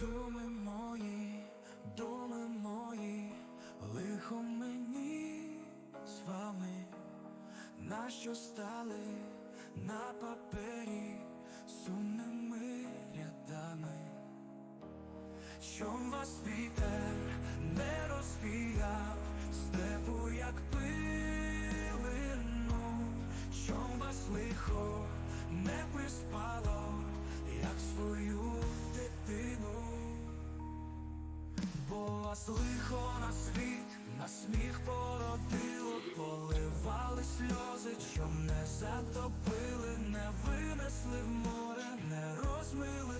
Думи мої, думи мої, лихо мені з вами, нащо стали на папері сумними рядами, Чом вас вітер не вас на світ, на сміх породило, поливали сльози, щоб не затопили, не винесли в море, не розмили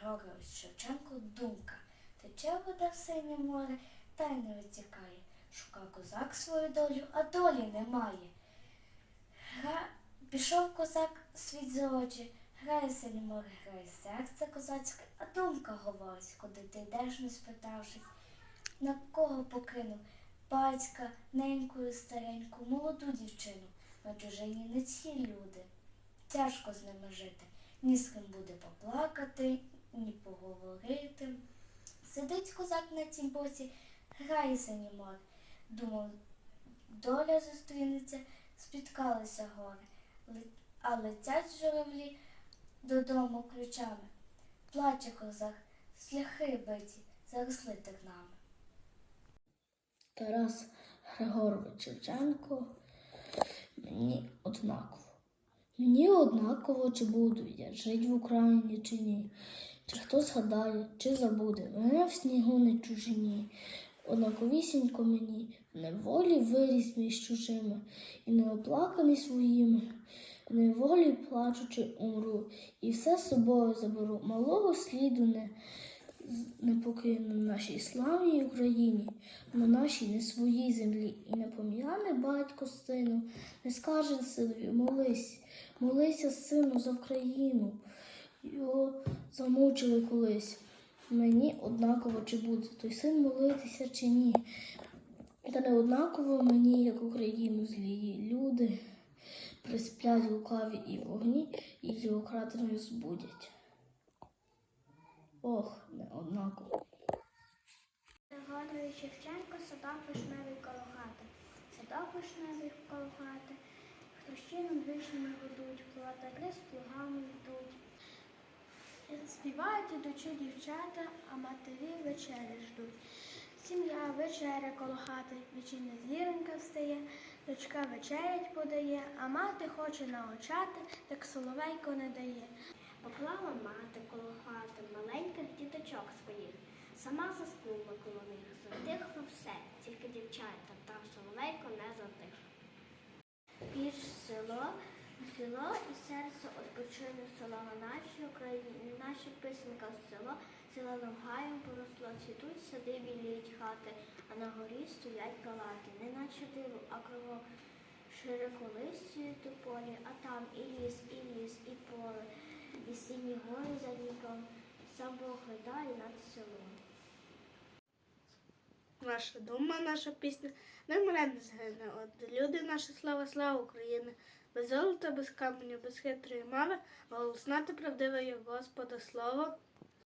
Григорович Шевченко думка. Тече вода в синє море, та й не витікає. Шука козак свою долю, а долі немає. Гра... Пішов козак світ за очі, грає синє море, грає серце козацьке, а думка говорить, куди ти йдеш, не спитавшись. На кого покинув? Батька, ненькою стареньку, молоду дівчину. На чужині не ці люди. Тяжко з ними жити. Ні з ким буде поплакати, ні поговорити. Сидить козак на тім боці, грає синє море. Думав, доля зустрінеться, спіткалися гори, а летять журавлі додому ключами. Плаче козак, сляхи биті, заросли тернами. Тарас Григорович Шевченко, мені однаково. Мені однаково, чи буду я жить в Україні чи ні. Чи хто згадає, чи забуде мене в снігу не чужині. Однаковісінько мені неволі виріс між чужими, і не оплаканий своїми, неволі плачучи умру, і все з собою заберу. Малого сліду не не покину на нашій славній Україні, на нашій не своїй землі, і не пом'яне батько сину, не скаже синові, молись, молися, сину, за Україну. Його замучили колись. Мені однаково чи буде той син молитися чи ні. Та не однаково мені, як Україну, злії люди присплять лукаві і вогні, і його кратиною збудять. Ох, не однаково. Григорій Шевченко, садок вишневий коло хати. Садок вишневий коло хати. Хрещином вишнями годуть, платаки з плугами йдуть. Співають ідучи дівчата, а матері вечері ждуть. Сім'я вечеря коло хати, вечірня зіронька встає, дочка вечерять подає, а мати хоче наочати, так соловейко не дає. Поклала мати коло хати маленьких діточок своїх, сама заснула коло них, затихло все, тільки дівчата, та соловейко не затих. Піш село, село і серце на нашій Україні, наша писанка з село, село Лугаєм поросло, цвітуть сади біліють хати, а на горі стоять палати, не наче диво, а круго широколисті тополі, а там і ліс, і ліс, і поле, і сині гори за віком, сам Бог глядає над селом. Наша дума, наша пісня не вмре, не згине. От люди, наша слава, слава України. Без золота, без каменю, без хитрої мови, голосна та правдива є Господа слово.